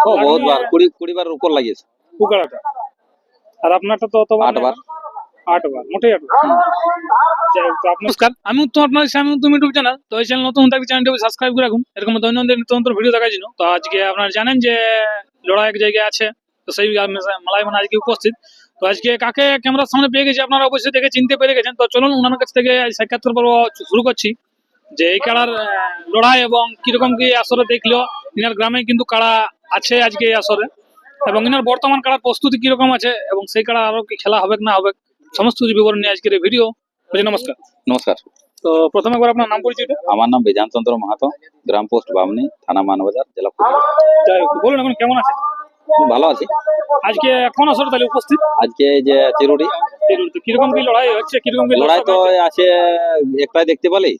ও বহুতবার কুড়ি কুড়ি বার উপর লাগিয়েছে। কুকারাটা? আর আপনারটা তো অতবার আটবার। আটবার মোটেই আটবার যাই হোক, তো আপনার- নমস্কার আমি উত্তম আপনার সামনে উত্তম ইউটিউব চ্যানেল তো এই চ্যানেল নতুন থাকবে চ্যানেলটাকে সাবস্ক্রাইব করে রাখুন। এরকম দৈনন্দিন নিত্য নতুন ভিডিও দেখার জন্য। তো আজকে আপনারা জানেন যে লড়াই এক জায়গায় আছে তো সেই মালাই মানে আজকে উপস্থিত। তো আজকে কাকে ক্যামেরার সামনে পেয়ে গেছি আপনারা অবশ্যই দেখে চিনতে পেরে গেছেন। তো চলুন ওনার কাছ থেকে আজ সাক্ষাৎকার পর্ব শুরু করছি। যে এই কাড়ার আহ, লড়াই এবং কীরকম কি আসরে দেখল ইনার গ্রামে কিন্তু কাড়া আছে আজকে এই আসরে। এবং এনার বর্তমান কাড়ার প্রস্তুতি কীরকম আছে এবং সেই কাড়া আরও কি খেলা হবে না হবে সমস্ত কিছু বিবরণ নিয়ে আজকের এই ভিডিও। নমস্কার। নমস্কার। তো প্রথমে একবার আপনার নাম পরিচয়টা আমার নাম বিধানচন্দ্র মাহাতো গ্রাম পোস্ট বামনি থানা মানবাজার জেলা যাই হোক, বলুন এখন কেমন আছে ভালো আছি। আজকে কোন আসরে তাহলে উপস্থিত? আজকে যে চিরুটি কীরকম কি লড়াই হচ্ছে? কীরকম কি লড়াই তো আছে? একটাই দেখতে পালি?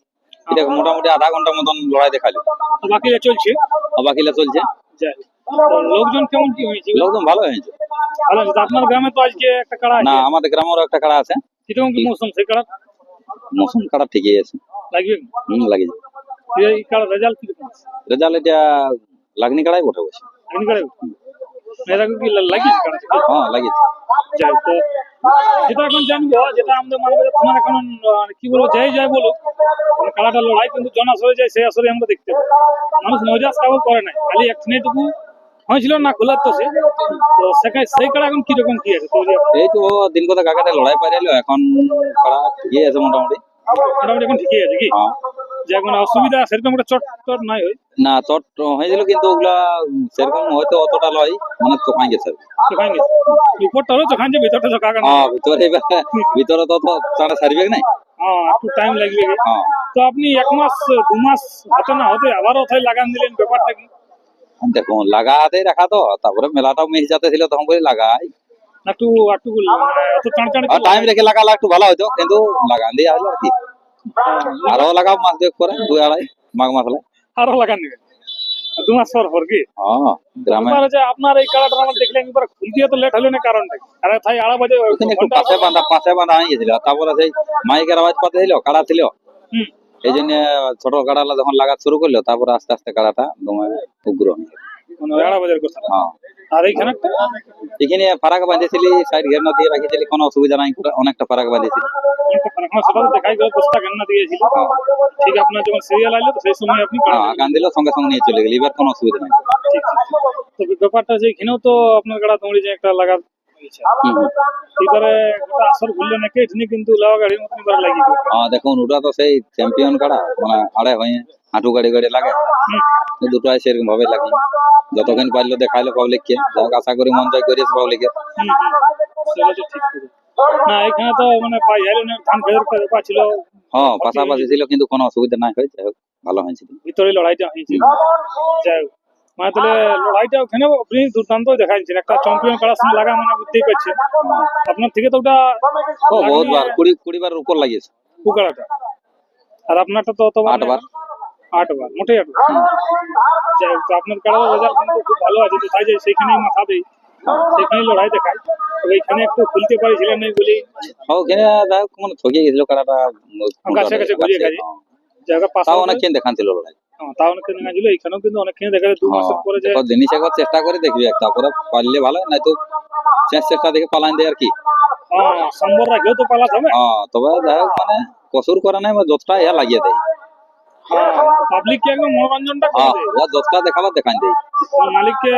এটা মোটামুটি আধা ঘণ্টা মতন লড়াই দেখাল তো বাকিরা চলছে? বাকিলা চলছে। লোকজন কেমন কি হয়েছে? লোকজন ভালো হয়েছে। ভালো আছে তো আপনার গ্রামে তো আজকে একটা কাড়া না আমাদের গ্রামেরও একটা কাড়া আছে। কীরকম কি মৌসুম? সেই কাড়া? মৌসুম কাড়া ঠিকই আছে। লাগবে হম লাগিয়েছে এই কাড়া রেজাল্ট কীরকম রেজাল্ট এটা লাগনি কাড়াই বটে বসে। এমনি কাড়া এরা কি লাগিয়েছে কাড়া? হ্যাঁ লাগিয়েছে। যাই তো যেটা এখন জানব যেটা আমাদের মানবাজার থানার এখন কি বলব যাই যাই বলুক মানে কালাটা লড়াই কিন্তু জন আসরে যায় সেই আসলে আমরা দেখতে পাই। মানুষ মজাজ কাউ করে নাই। খালি একটুকু হয়েছিল না খোলার তো সে। তো সেখানে সেই কালা এখন কীরকম কি আছে এই তো দিন কথা কাকাতে লড়াই পাইলো এখন কাড়া ঠিকই আছে মোটামুটি। মোটামুটি এখন ঠিকই আছে কি? হ্যাঁ। যে এখন অসুবিধা সেরকম একটা চট টট নাই হয়? না চট হয়েছিল কিন্তু ওগুলা সেরকম হয়তো অতটা লয় মানে চোখাই গেছে। চোখান গেছে। উপরটা হলো চোখান যে ভিতরটা চোখা কেন হ্যাঁ ভিতরে ভিতরে তো তো চাটা সারবে নাই। হ্যাঁ একটু টাইম লাগবে। হ্যাঁ। তো আপনি এক মাস দু মাস হতে না হতে আবারও তাই লাগান দিলেন ব্যাপারটা কি? দেখুন লাগাতে রাখা তো তারপরে মেলাটাও মিস যাতে ছিল তখন বলি লাগাই। একটু একটু টাইম রেখে লাগালে একটু ভালো হতো কিন্তু লাগান দিয়ে আসলো আর কি। আরও লাগাও মাস দেখ করে দুই আড়াই মাঘ মাসলে আরও লাগান আর দু মাস পর পর কি? হ্যাঁ গ্রামে। যে আপনার এই আমরা খুলতে তো লেট হলো না কারণটা আরে তাই আড়া বাজে একটু পাশে বাঁধা পাশে বাঁধা হয়ে গেছিল তারপরে সেই মাইকের আওয়াজ পাতে ছিল কাড়া ছিল। হুম। এই জন্য ছোট কাড়ালা যখন লাগা শুরু করল তারপরে আস্তে আস্তে কাড়াটা দমে উগ্র হয়ে হ্যাঁ। আর এইখানে এখানে ফারাক বাঁধেছিলি সাইড ঘেরনা দিয়ে রাখিছিলি কোনো অসুবিধা নাই অনেকটা ফারাক বাঁধেছিলি দশটা কেননা ঠিক আপনার যখন সিরিয়াল আসলো তো সেই সময় আপনি হ্যাঁ গান দিল সঙ্গে সঙ্গে নিয়ে চলে গেল এবার কোনো অসুবিধা নাই। ব্যাপারটা যে এখানেও তো আপনার কাড়া দৌড়ি যে একটা লাগা গোটা আসর ঘুরলে নাকি এখানে কিন্তু লাওয়া গাড়ির মতন হ্যাঁ দেখুন ওটা তো সেই চ্যাম্পিয়ন কাড়া মানে আড়ে হয়ে হাঁটু গাড়ি গাড়ি লাগে। দুটোই সেরকম ভাবে লাগে। যতক্ষণ পারল দেখাইলো পাবলিক কে যাক আশা করি মন জয় করিয়েছে পাবলিকের। না এখানে তো মানে ধান ফেরত পাচ্ছিল। হ্যাঁ পাশাপাশি ছিল কিন্তু কোনো অসুবিধা নাই। হয়েছে যাই হোক, ভালো হয়েছিল ভিতরে লড়াইটা হয়েছিল যাই হোক। মানে তাহলে লড়াইটা ওখানে আপনি দুর্দান্ত দেখাচ্ছেন একটা চ্যাম্পিয়ন করার সময় লাগা মানে বুঝতেই পারছেন আপনার থেকে তো ওটা ও বহুতবার কুড়ি কুড়ি বার উপর লাগিয়েছে। কুকারাটা আর আপনারটা তো আটবার। আটবার মোটেই আটবার। যাই হোক, আপনার রেজাল্ট কিন্তু খুব ভালো আছে। তো তাই যে সেইখানেই মাথা দেই। সেখানেই লড়াই এইখানে একটু খুলতে পারছিলেন না বলেই। ওখানে যাই হোক মানে ঠকিয়ে গেছিল ঘুরিয়ে গেছে। হ্যাঁ। জায়গা পাশে তাও অনেকক্ষণ দেখাচ্ছিল লড়াই। তাও অনেক কেন ছিল এইখানেও কিন্তু অনেকখানি দেখা যায় দু মাসের পরে যে জিনিস একবার চেষ্টা করে দেখবি তারপরে পারলে ভালো নাই তো চেষ্টা দেখে পালান দেয় আর কি। হ্যাঁ, সম্বর রাখলেও তো পালাতে হবে হ্যাঁ তবে যাই হোক মানে কসুর করে নাই বা যতটা ইয়া লাগিয়ে দেয়। পাবলিককে একদম মনোরঞ্জনটা করে হ্যাঁ দেয়। ও যতটা দেখাবার দেখান দেয়। মালিককে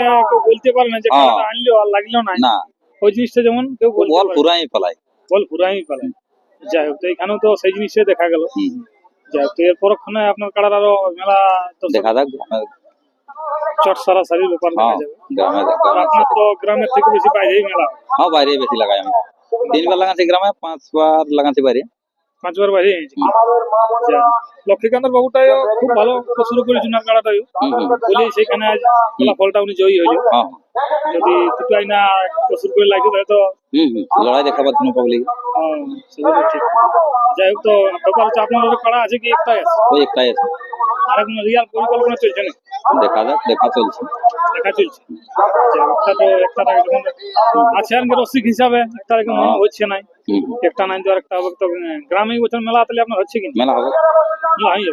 বলতে পারে না যে হ্যাঁ। আনলো আর লাগল না না। ওই জিনিসটা যেমন কেউ বল পারে না। পুরাই পালাই বল পুরাই পালে যাই হোক তো এখানেও তো সেই জিনিসটাই দেখা গেল। হুম। তো এর পরক্ষণে আপনার কাড়ার আরও মেলা তো দেখা যাক চট সারা সারি ব্যাপার দেখা হ্যাঁ যাবে। আপনার তো গ্রামের থেকে বেশি বাইরেই মেলা। হ্যাঁ বাইরে বেশি লাগাই আমি। তিনবার লাগাচ্ছি গ্রামে পাঁচবার লাগাচ্ছি বাইরে। পাঁচবার বাইরে হয়েছে লক্ষ্মীকান্তর বাবুটাই খুব ভালো শুরু করেছেন আর কাড়াটাই। বলি সেখানে ফলাফলটা উনি জয়ী হইল হ্যাঁ। যদি দুটো আইনা প্রচুর করে লাগছে তাহলে তো। লড়াই দেখাবার জন্য ঠিক। যাই হোক তো ব্যাপার হচ্ছে আপনার কাড়া আছে কি একটাই আছে? ওই একটাই আছে। আর কোনো রিয়াল পরিকল্পনা চলছে না? দেখা যাক দেখা চলছে। দেখা চলছে। একটা তো একটা আছে আর রসিক হিসাবে একটা টাকা হচ্ছে নাই। একটা নাই তো একটা হবে তো উম, গ্রামে বছর মেলা তাহলে আপনার হচ্ছে কি? মেলা হবে। মেলা হয়ে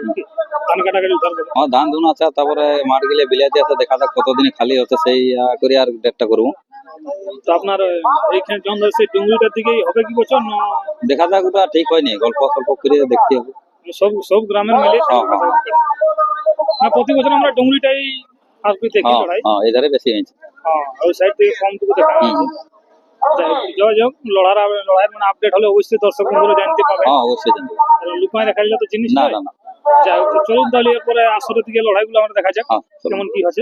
ধান কাটাকাটি উদ্ধার করে। আমার ধান ধুন আছে তারপরে মাঠ গেলে বিলাতি আছে দেখা যাক কতদিনে খালি হচ্ছে সেই করে আর ডেটটা করব। তো আপনার এইখানে ধরে সেই ডুঙ্গুরিটার দিকেই হবে কি বছর দেখা যাক ওটা ঠিক হয়নি গল্প সল্প করে দেখতে হবে। সব সব গ্রামের মিলে হ্যাঁ, হ্যাঁ। না প্রতি বছর আমরা ডুংরিটাই আর দেখি হ্যাঁ লড়াই। হ্যাঁ এধারে বেশি হয়েছে। হ্যাঁ ওই সাইড থেকে কমটুকু দেখা। যাই হোক, যোগ লড়ার লড়াইয়ের মানে আপডেট হলে অবশ্যই দর্শক বন্ধুরা জানতে পাবে। হ্যাঁ অবশ্যই জানব লুকায় দেখা গেলে তো জিনিস না না না। যাই হোক তো চলুন তাহলে এরপরে আসরের দিকে লড়াইগুলো আমরা দেখা যাক হ্যাঁ কেমন কি হচ্ছে।